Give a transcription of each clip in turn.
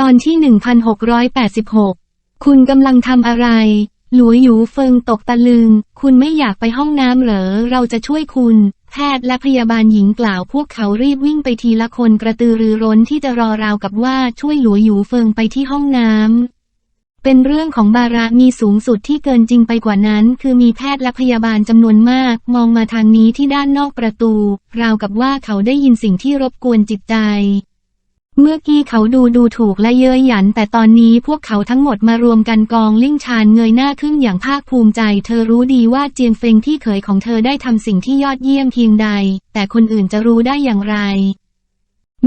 ตอนที่ 1686 คุณกำลังทำอะไร หลัวหยูเฟิงตกตะลึง คุณไม่อยากไปห้องน้ำเหรอ เราจะช่วยคุณ แพทย์และพยาบาลหญิงกล่าวพวกเขารีบวิ่งไปทีละคนกระตือรือร้นที่จะรอราวกับว่าช่วยหลัวหยูเฟิงไปที่ห้องน้ำเป็นเรื่องของบาระมีสูงสุดที่เกินจริงไปกว่านั้น คือมีแพทย์และพยาบาลจำนวนมาก มองมาทางนี้ที่ด้านนอกประตู ราวกับว่าเขาได้ยินสิ่งที่รบกวนจิตใจ เมื่อกี้เขาดูดูถูกและเย้ยหยัน แต่ตอนนี้พวกเขาทั้งหมดมารวมกันกองลิ่งชานเงยหน้าขึ้นอย่างภาคภูมิใจ เธอรู้ดีว่าเจียงเฟงที่เขยของเธอได้ทำสิ่งที่ยอดเยี่ยมเพียงใด แต่คนอื่นจะรู้ได้อย่างไร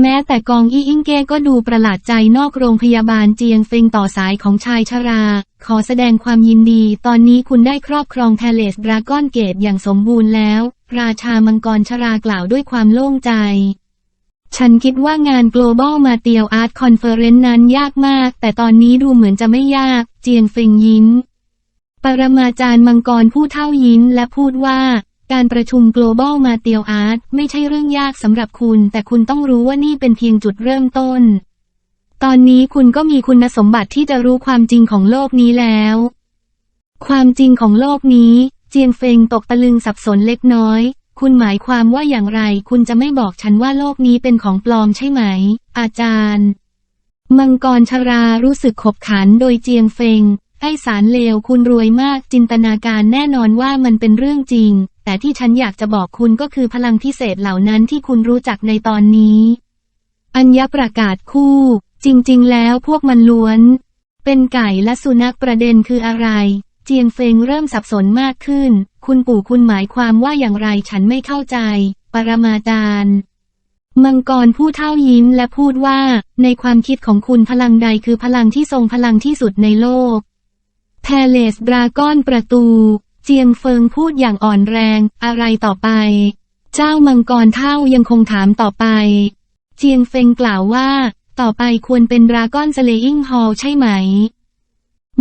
แม้แต่กองอี้อิงเก้ก็ดูประหลาดใจนอกโรงพยาบาลเจียงเฟิงต่อสายของชายชรา ขอแสดงความยินดี ตอนนี้คุณได้ครอบครองแพเลสดราก้อนเกตอย่างสมบูรณ์แล้ว ราชามังกรชรากล่าวด้วยความโล่งใจ ฉันคิดว่างาน Global m a t e r i a l Art Conference นั้นยากมาก แต่ตอนนี้ดูเหมือนจะไม่ยาก เจียงเฟงยิ้ม ปรมาจารย์มังกรผู้เท่ายิ้มและพูดว่า การประชุม Global m a t e r i a l Art ไม่ใช่เรื่องยากสำหรับคุณ แต่คุณต้องรู้ว่านี่เป็นเพียงจุดเริ่มต้น ตอนนี้คุณก็มีคุณสมบัติที่จะรู้ความจริงของโลกนี้แล้ว ความจริงของโลกนี้ เจียงเฟงตกตะลึงสับสนเล็กน้อย คุณหมายความว่าอย่างไร คุณจะไม่บอกฉันว่าโลกนี้เป็นของปลอมใช่ไหม อาจารย์ มังกรชรารู้สึกขบขันโดยเจียงเฟง ไอสารเลวคุณรวยมากจินตนาการแน่นอนว่ามันเป็นเรื่องจริง แต่ที่ฉันอยากจะบอกคุณก็คือพลังพิเศษเหล่านั้นที่คุณรู้จักในตอนนี้ อัญญประกาศคู่ จริง ๆ แล้วพวกมันล้วน เป็นไก่และสุนัขประเด็นคืออะไร เจียงเฟงเริ่มสับสนมากขึ้น คุณปู่คุณหมายความว่าอย่างไรฉันไม่เข้าใจ ปรมาจารย์ มังกรผู้เท่ายิ้มและพูดว่า ในความคิดของคุณพลังใดคือพลังที่ทรงพลังที่สุดในโลกแพเลสดราก้อนประตู เจียงเฟิงพูดอย่างอ่อนแรง อะไรต่อไป เจ้ามังกรเท่ายังคงถามต่อไป เจียงเฟงกล่าวว่า ต่อไปควรเป็นดราก้อนสเลอิงฮอลใช่ไหม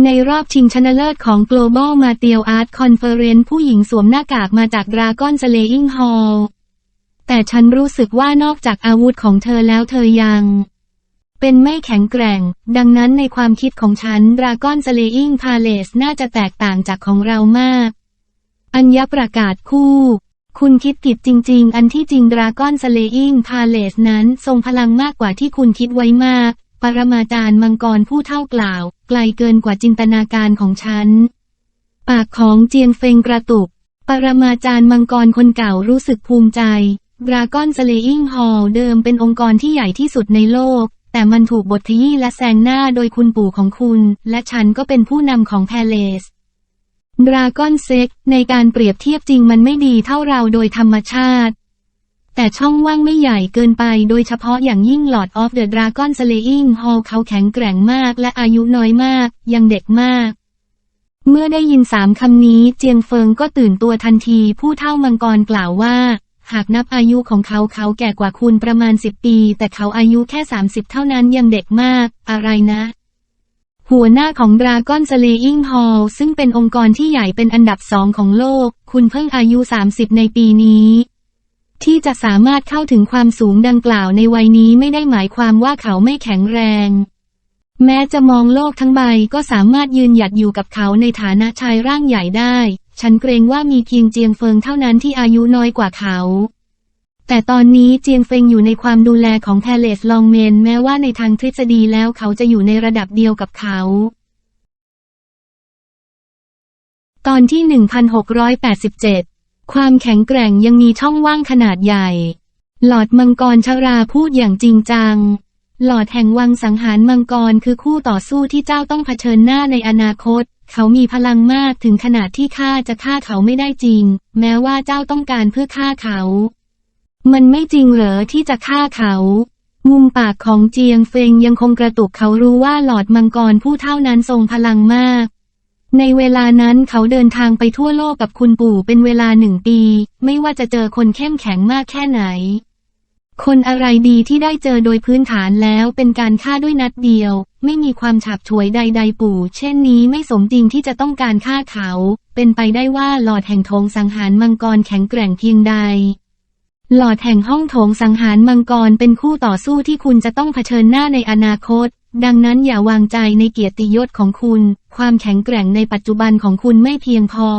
ในรอบชิงชนะเลิศของ Global m a t e r i a l Art Conference ผู้หญิงสวมหน้ากากมาจากดราก้อนสเลอิงฮอลแต่ฉันรู้สึกว่านอกจากอาวุธของเธอแล้วเธอยัง เป็นไม่แข็งแกร่ง ดังนั้นในความคิดของฉันดราก้อนสเลอิงพาเลสน่าจะแตกต่างจากของเรามาก อัญญประกาศคู่ คุณคิดผิดจริง ๆ อันที่จริงดราก้อนสเลอิงพาเลสนั้นทรงพลังมากกว่าที่คุณคิดไว้มาก ปรมาจารย์มังกรผู้เท่ากล่าว ไกลเกินกว่าจินตนาการของฉัน ปากของเจียงเฟงกระตุก ปรมาจารย์มังกรคนเก่ารู้สึกภูมิใจดราก้อนสเลอิงฮอลเดิมเป็นองค์กรที่ใหญ่ที่สุดในโลก แต่มันถูกบทขยี้และแซงหน้าโดยคุณปู่ของคุณ และฉันก็เป็นผู้นำของแพเลสดราก้อนเซ็กในการเปรียบเทียบจริงมันไม่ดีเท่าเราโดยธรรมชาติ แต่ช่องว่างไม่ใหญ่เกินไปโดยเฉพาะอย่างยิ่ง Lord of the Dragon Slaying Hall เขาแข็งแกร่งมากและอายุน้อยมาก ยังเด็กมาก เมื่อได้ยินสามคำนี้เจียงเฟิงก็ตื่นตัวทันทีผู้เท่ามังกรกล่าวว่า หากนับอายุของเขาเขาแก่กว่าคุณประมาณสิบปี แต่เขาอายุแค่สามสิบเท่านั้นยังเด็กมาก อะไรนะหัวหน้าของ Dragon Slaying Hall ซึ่งเป็นองค์กรที่ใหญ่เป็นอันดับสองของโลก คุณเพิ่งอายุ 30 ในปีนี้ ที่จะสามารถเข้าถึงความสูงดังกล่าวในวัยนี้ไม่ได้หมายความว่าเขาไม่แข็งแรง แม้จะมองโลกทั้งใบก็สามารถยืนหยัดอยู่กับเขาในฐานะชายร่างใหญ่ได้ ฉันเกรงว่ามีเพียงเจียงเฟิงเท่านั้นที่อายุน้อยกว่าเขา แต่ตอนนี้เจียงเฟิงอยู่ในความดูแลของแพเลสลองเมนแม้ว่าในทางทฤษฎีแล้วเขาจะอยู่ในระดับเดียวกับเขาตอนที่ 1687 ความแข็งแกร่งยังมีช่องว่างขนาดใหญ่ หลอดมังกรชราพูดอย่างจริงจัง หลอดแห่งวังสังหารมังกรคือคู่ต่อสู้ที่เจ้าต้องเผชิญหน้าในอนาคต เขามีพลังมากถึงขนาดที่ข้าจะฆ่าเขาไม่ได้จริง แม้ว่าเจ้าต้องการเพื่อฆ่าเขา มันไม่จริงเหรอที่จะฆ่าเขามุมปากของเจียงเฟงยังคงกระตุกเขารู้ว่าหลอดมังกรผู้เท่านั้นทรงพลังมาก ในเวลานั้นเขาเดินทางไปทั่วโลกกับคุณปู่เป็นเวลาหนึ่งปี ไม่ว่าจะเจอคนเข้มแข็งมากแค่ไหน คนอะไรดีที่ได้เจอโดยพื้นฐานแล้วเป็นการฆ่าด้วยนัดเดียว ไม่มีความฉาบฉวยใด ๆ ปู่ เช่นนี้ไม่สมจริงที่จะต้องการฆ่าเขา เป็นไปได้ว่าหลอดแห่งโถงสังหารมังกรแข็งแกร่งเพียงใด หลอดแห่งห้องโถงสังหารมังกรเป็นคู่ต่อสู้ที่คุณจะต้องเผชิญหน้าในอนาคต ดังนั้นอย่าวางใจในเกียรติยศของคุณ ความแข็งแกร่งในปัจจุบันของคุณไม่เพียงพอ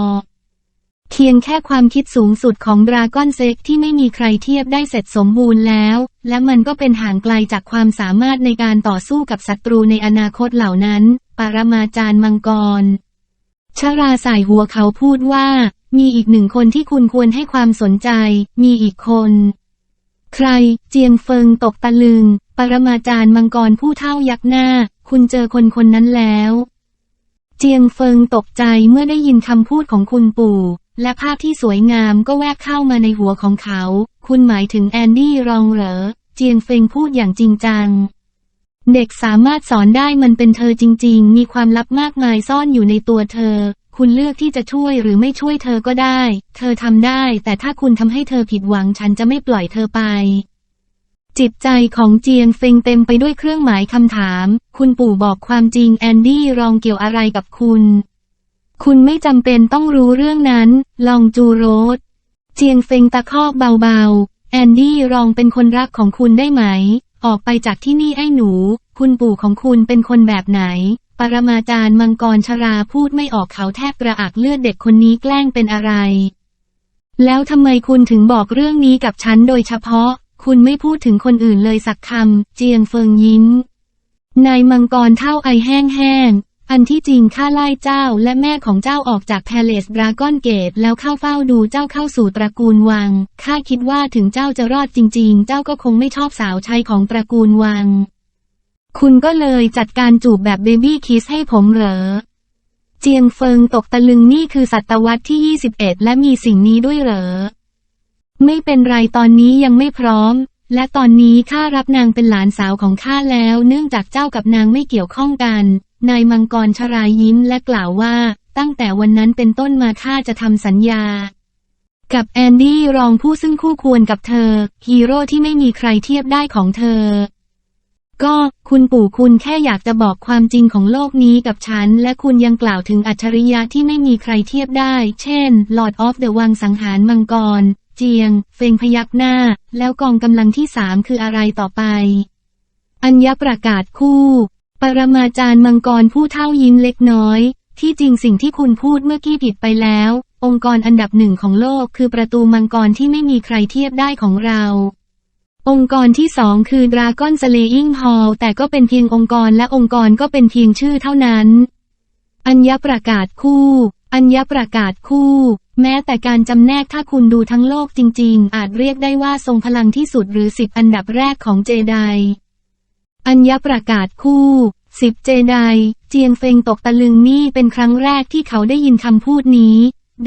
เพียงแค่ความคิดสูงสุดของดราก้อนเซ็กที่ไม่มีใครเทียบได้เสร็จสมบูรณ์แล้ว และมันก็เป็นห่างไกลจากความสามารถในการต่อสู้กับศัตรูในอนาคตเหล่านั้น ปรมาจารย์มังกร ชราใส่หัวเขาพูดว่า มีอีกหนึ่งคนที่คุณควรให้ความสนใจ มีอีกคน ใคร เจียงเฟิงตกตะลึง ปรมาจารย์มังกรผู้เท่ายักหน้า คุณเจอคนคนนั้นแล้ว เจียงเฟิงตกใจเมื่อได้ยินคำพูดของคุณปู่ และภาพที่สวยงามก็แวบเข้ามาในหัวของเขา คุณหมายถึงแอนดี้รองเหรอ เจียงเฟิงพูดอย่างจริงจัง เด็กสามารถสอนได้มันเป็นเธอจริง ๆ มีความลับมากมายซ่อนอยู่ในตัวเธอ คุณเลือกที่จะช่วยหรือไม่ช่วยเธอก็ได้ เธอทำได้ แต่ถ้าคุณทำให้เธอผิดหวังฉันจะไม่ปล่อยเธอไป จิตใจของเจียงเฟงเต็มไปด้วยเครื่องหมายคำถาม คุณปู่บอกความจริงแอนดี้รองเกี่ยวอะไรกับคุณ คุณไม่จำเป็นต้องรู้เรื่องนั้น ลองจูโรสเจียงเฟงตะคอกเบาๆ แอนดี้รองเป็นคนรักของคุณได้ไหม ออกไปจากที่นี่ไอ้หนู คุณปู่ของคุณเป็นคนแบบไหน ปรมาจารย์มังกรชราพูดไม่ออกเขาแทบกระอักเลือดเด็กคนนี้แกล้งเป็นอะไร แล้วทำไมคุณถึงบอกเรื่องนี้กับฉันโดยเฉพาะ คุณไม่พูดถึงคนอื่นเลยสักคำ เจียงเฟิงยิ้ม นายมังกรเท่าไอแห้งๆอันที่จริงข้าไล่เจ้าและแม่ของเจ้าออกจากแพเลสดราก้อนเกตแล้วเข้าเฝ้าดูเจ้าเข้าสู่ตระกูลวัง ข้าคิดว่าถึงเจ้าจะรอดจริง ๆ เจ้าก็คงไม่ชอบสาวใช้ของตระกูลวัง คุณก็เลยจัดการจูบแบบเบบี้คิสให้ผมเหรอ เจียงเฟิงตกตะลึงนี่คือศตวรรษที่ 21 และมีสิ่งนี้ด้วยเหรอ ไม่เป็นไรตอนนี้ยังไม่พร้อม และตอนนี้ข้ารับนางเป็นหลานสาวของข้าแล้ว เนื่องจากเจ้ากับนางไม่เกี่ยวข้องกัน นายมังกรชรายยิ้มและกล่าวว่า ตั้งแต่วันนั้นเป็นต้นมาข้าจะทำสัญญา กับแอนดี้รองผู้ซึ่งคู่ควรกับเธอ ฮีโร่ที่ไม่มีใครเทียบได้ของเธอ ก็คุณปู่คุณแค่อยากจะบอกความจริงของโลกนี้กับฉัน และคุณยังกล่าวถึงอัจฉริยะที่ไม่มีใครเทียบได้ เช่น Lord of the วังสังหารมังกร เจียง เฟงพยักหน้า แล้วกองกำลังที่สามคืออะไรต่อไป อัญญประกาศคู่ ปรมาจารย์มังกรผู้เท่ายิ้มเล็กน้อย ที่จริงสิ่งที่คุณพูดเมื่อกี้ผิดไปแล้ว องค์กรอันดับหนึ่งของโลกคือประตูมังกรที่ไม่มีใครเทียบได้ของเรา องค์กรที่สองคือ Dragon Slaying Hall แต่ก็เป็นเพียงองค์กรและองค์กรก็เป็นเพียงชื่อเท่านั้น อัญญประกาศคู่ อัญญประกาศคู่ แม้แต่การจำแนกถ้าคุณดูทั้งโลกจริง ๆ อาจเรียกได้ว่าทรงพลังที่สุดหรือสิบอันดับแรกของเจได อัญญประกาศคู่สิบเจได เจียงเฟงตกตะลึงนี่เป็นครั้งแรกที่เขาได้ยินคำพูดนี้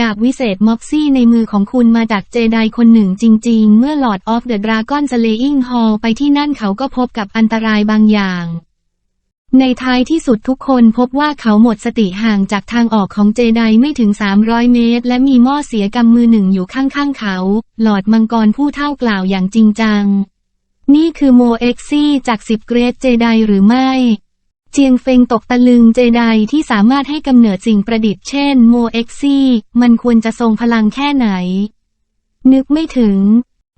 ดาบวิเศษม็อกซี่ในมือของคุณมาจากเจไดคนหนึ่งจริง ๆ เมื่อ Lord of the Dragon Slaying Hall ไปที่นั่นเขาก็พบกับอันตรายบางอย่าง ในท้ายที่สุดทุกคนพบว่าเขาหมดสติห่างจากทางออกของเจไดไม่ถึง 300 เมตร และมีหม้อเสียกำมือหนึ่งอยู่ข้างๆเขา หลอดมังกรผู้เท่ากล่าวอย่างจริงจัง นี่คือโมเอ็กซี่จากสิบเกรดเจไดหรือไม่ เจียงเฟงตกตะลึงเจไดที่สามารถให้กำเนิดสิ่งประดิษฐ์เช่นโมเอ็กซี่ มันควรจะทรงพลังแค่ไหน นึกไม่ถึง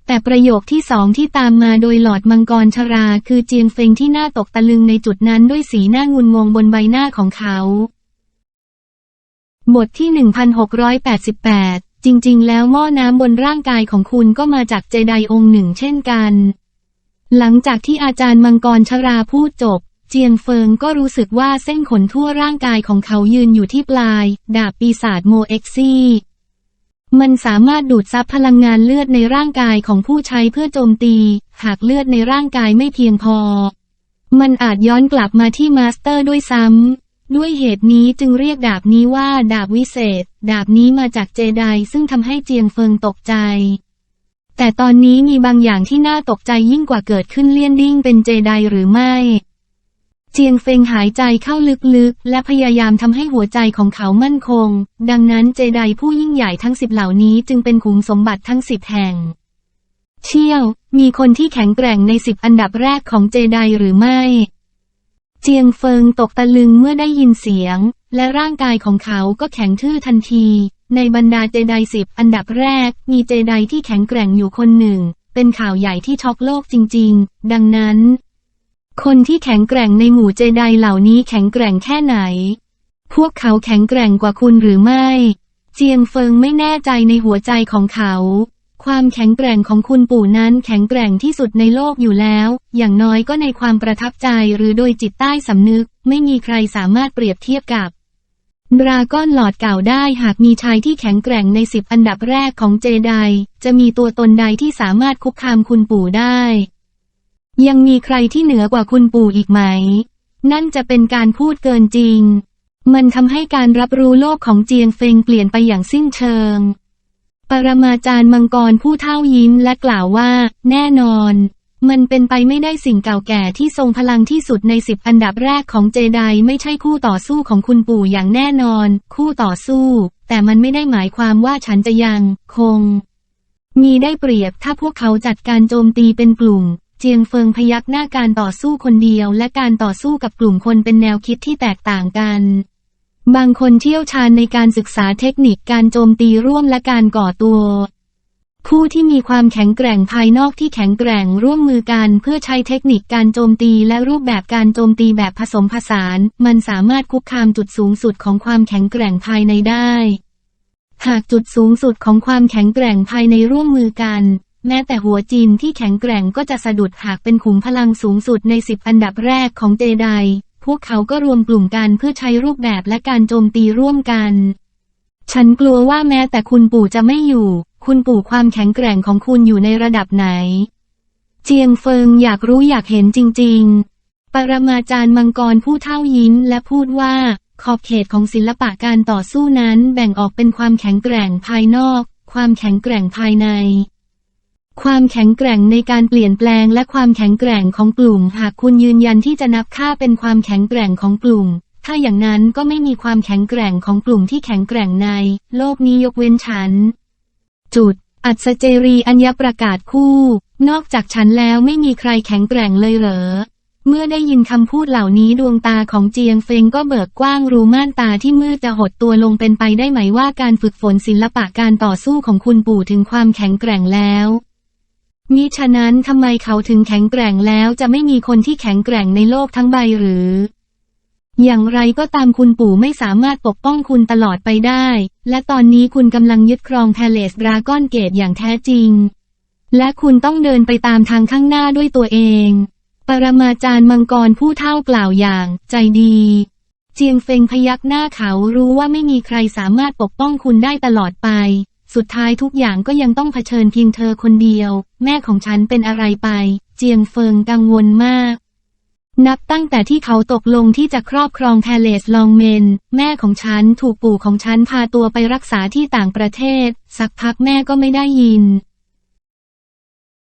แต่ประโยคที่สองที่ตามมาโดยหลอดมังกรชรา คือเจียงเฟงที่หน่าตกตะลึงในจุดนั้นด้วยสีหน้างุนงงบนใบหน้าของเขา บทที่ 1688 จริง ๆ แล้วหม้อน้ำบนร่างกายของคุณก็มาจากเจไดองค์หนึ่งเช่นกัน หลังจากที่อาจารย์มังกรชราพูดจบ เจียงเฟิงก็รู้สึกว่าเส้นขนทั่วร่างกายของเขายืนอยู่ที่ปลาย ดาบปีศาจโมเอ็กซี่ มันสามารถดูดซับพลังงานเลือดในร่างกายของผู้ใช้เพื่อโจมตี หากเลือดในร่างกายไม่เพียงพอ มันอาจย้อนกลับมาที่มาสเตอร์ด้วยซ้ำ ด้วยเหตุนี้จึงเรียกดาบนี้ว่าดาบวิเศษ ดาบนี้มาจากเจไดซึ่งทำให้เจียงเฟิงตกใจ แต่ตอนนี้มีบางอย่างที่น่าตกใจยิ่งกว่าเกิดขึ้นเลี่ยนดิ้งเป็นเจไดหรือไม่ เจียงเฟงหายใจเข้าลึกๆ และพยายามทำให้หัวใจของเขามั่นคง ดังนั้นเจไดผู้ยิ่งใหญ่ทั้งสิบเหล่านี้จึงเป็นขุมสมบัติทั้งสิบแห่ง เชี่ยว มีคนที่แข็งแกร่งในสิบอันดับแรกของเจไดหรือไม่ เจียงเฟิงตกตะลึงเมื่อได้ยินเสียง และร่างกายของเขาก็แข็งทื่อทันที ในบรรดาเจไดสิบอันดับแรก มีเจไดที่แข็งแกร่งอยู่คนหนึ่ง เป็นข่าวใหญ่ที่ช็อกโลกจริง ๆ ดังนั้น คนที่แข็งแกร่งในหมู่เจไดเหล่านี้แข็งแกร่งแค่ไหน พวกเขาแข็งแกร่งกว่าคุณหรือไม่ เจียงเฟิงไม่แน่ใจในหัวใจของเขา ความแข็งแกร่งของคุณปู่นั้นแข็งแกร่งที่สุดในโลกอยู่แล้ว อย่างน้อยก็ในความประทับใจหรือโดยจิตใต้สำนึก ไม่มีใครสามารถเปรียบเทียบกับดราก้อนหลอดเก่าได้หากมีชายที่แข็งแกร่งในสิบอันดับแรกของเจได จะมีตัวตนใดที่สามารถคุกคามคุณปู่ได้ ยังมีใครที่เหนือกว่าคุณปู่อีกไหม นั่นจะเป็นการพูดเกินจริง มันทำให้การรับรู้โลกของเจียงเฟงเปลี่ยนไปอย่างสิ้นเชิง ปรมาจารย์มังกรผู้เท่ายิ้มและกล่าวว่า แน่นอน มันเป็นไปไม่ได้สิ่งเก่าแก่ที่ทรงพลังที่สุดในสิบอันดับแรกของเจไดไม่ใช่คู่ต่อสู้ของคุณปู่อย่างแน่นอน คู่ต่อสู้ แต่มันไม่ได้หมายความว่าฉันจะยัง คง มีได้เปรียบถ้าพวกเขาจัดการโจมตีเป็นกลุ่ม จียงเฟิงพยักหน้าการต่อสู้คนเดียวและการต่อสู้กับกลุ่มคนเป็นแนวคิดที่แตกต่างกัน บางคนเชี่ยวชาญในการศึกษาเทคนิคการโจมตีร่วมและการก่อตัวผู้ที่มีความแข็งแกร่งภายนอกที่แข็งแกร่งร่วมมือกันเพื่อใช้เทคนิคการโจมตีและรูปแบบการโจมตีแบบผสมผสาน มันสามารถคุกคามจุดสูงสุดของความแข็งแกร่งภายในได้ หากจุดสูงสุดของความแข็งแกร่งภายในร่วมมือกัน แม้แต่หัวจีนที่แข็งแกร่งก็จะสะดุดหากเป็นขุมพลังสูงสุดในสิบอันดับแรกของเจได พวกเขาก็รวมกลุ่มกันเพื่อใช้รูปแบบและการโจมตีร่วมกัน ฉันกลัวว่าแม้แต่คุณปู่จะไม่อยู่ คุณปู่ความแข็งแกร่งของคุณอยู่ในระดับไหน เจียงเฟิงอยากรู้อยากเห็นจริง ๆ ปรมาจารย์มังกรผู้เท่ายิ้มและพูดว่าขอบเขตของศิลปะการต่อสู้นั้นแบ่งออกเป็นความแข็งแกร่งภายนอก ความแข็งแกร่งภายใน ความแข็งแกร่งในการเปลี่ยนแปลงและความแข็งแกร่งของกลุ่ม หากคุณยืนยันที่จะนับค่าเป็นความแข็งแกร่งของกลุ่ม ถ้าอย่างนั้นก็ไม่มีความแข็งแกร่งของกลุ่มที่แข็งแกร่งใน โลกนี้ยกเว้นฉัน จุด อัศเจรีอัญญประกาศคู่ นอกจากฉันแล้วไม่มีใครแข็งแกร่งเลยเหรอ เมื่อได้ยินคำพูดเหล่านี้ดวงตาของเจียงเฟงก็เบิกกว้างรูม่านตาที่มืดจะหดตัวลงเป็นไปได้ไหมว่าการฝึกฝนศิลปะการต่อสู้ของคุณปู่ถึงความแข็งแกร่งแล้ว มิฉะนั้นทำไมเขาถึงแข็งแกร่งแล้วจะไม่มีคนที่แข็งแกร่งในโลกทั้งใบหรือ อย่างไรก็ตามคุณปู่ไม่สามารถปกป้องคุณตลอดไปได้ และตอนนี้คุณกำลังยึดครองแพเลสดราก้อนเกตอย่างแท้จริง และคุณต้องเดินไปตามทางข้างหน้าด้วยตัวเอง ปรมาจารย์มังกรผู้เท่ากล่าวอย่างใจดีเจียงเฟงพยักหน้าเขารู้ว่าไม่มีใครสามารถปกป้องคุณได้ตลอดไป สุดท้ายทุกอย่างก็ยังต้องเผชิญเพียงเธอคนเดียว แม่ของฉันเป็นอะไรไป เจียงเฟิงกังวลมากนับตั้งแต่ที่เขาตกลงที่จะครอบครองแพเลสลองเมน แม่ของฉันถูกปู่ของฉันพาตัวไปรักษาที่ต่างประเทศ สักพักแม่ก็ไม่ได้ยิน